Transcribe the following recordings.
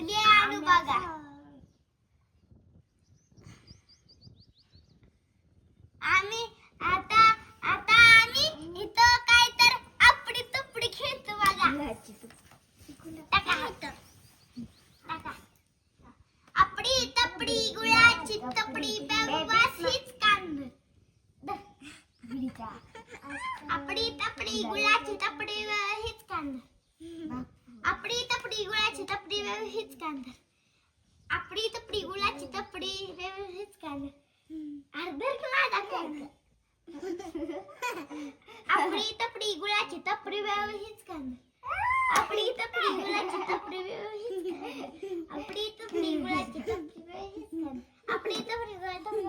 आपले आणू बघा आम्ही आता आता आम्ही इथं काय तर आपडी तुपडी खेळतो बघा टाका वेळ हेच काढणार आपली तपडी गुलाची तपडी वेळ हेच काढणार अर्धर का माझा आपली तपडी गुलाची तपडी वेळ हेच काढणार आपली तपडी गुलाची तपडी वेळ हेच आपली तपडी गुलाची तपडी वेळ हेच काढणार आपली तपडी गुलाची तपडी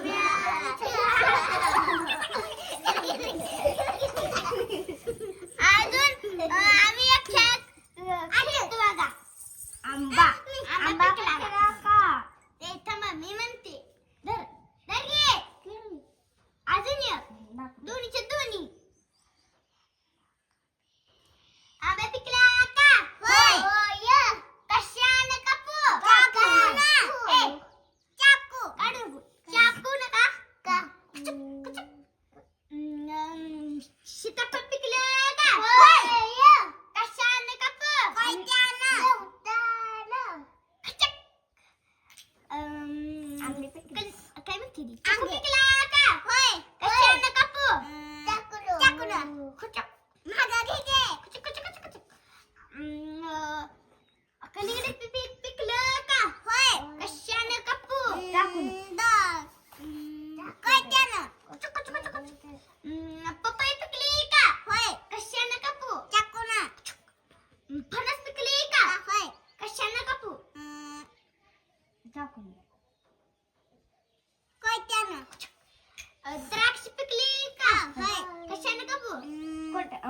वेळ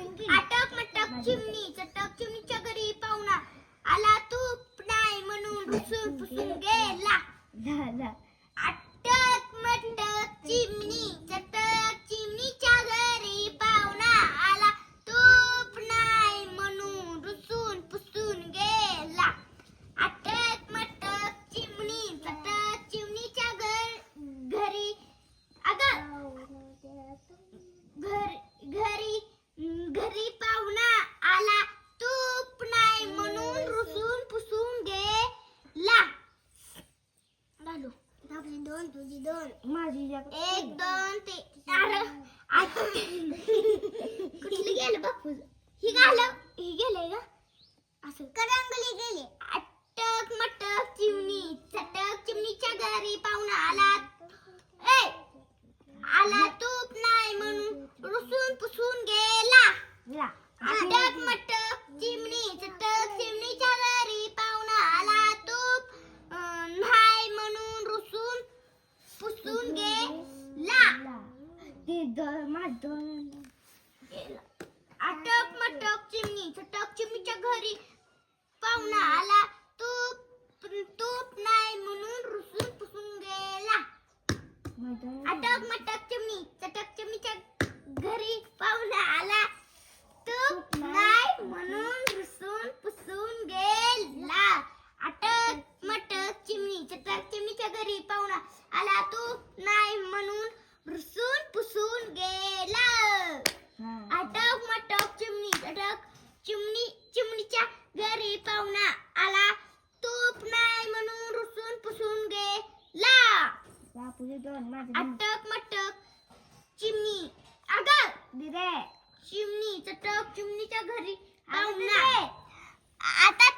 अटक मटक चिमणी चटक चिमणीच्या घरी पाहुणा. आला तूप नाही म्हणून पुसून गेला. झाला दोन. माझी एक. दोन ते कुठली गेलं बापू? ही घाल ही गेलंय का? असं. करंगली गेले. अटक मटक चिमणी. चटक चिमणीच्या घरी पाहुणा आला. दोन माझ दोन गेला. अटक मटक चिमणी चटक चिमणीच्या घरी पाहुणा आला तूप तूप नाही म्हणून रुसून पुसून गेला अटक मटक चिमणी चटक चिमणीच्या घरी पाहुणा आला तूप नाही म्हणून रुसून पुसून गेला अटक मटक चिमणी चटक चिमणीच्या घरी पाहुणा आला तूप नाही म्हणून रुसून पुसून गेला अटक मटक चिमणी चटक चिमणी चिमणीच्या घरी पाहुणा आला तूप नाही म्हणून रुसून पुसून गेला अटक मटक चिमणी अग दिदे चिमणी चटक चिमणीच्या घरी. आता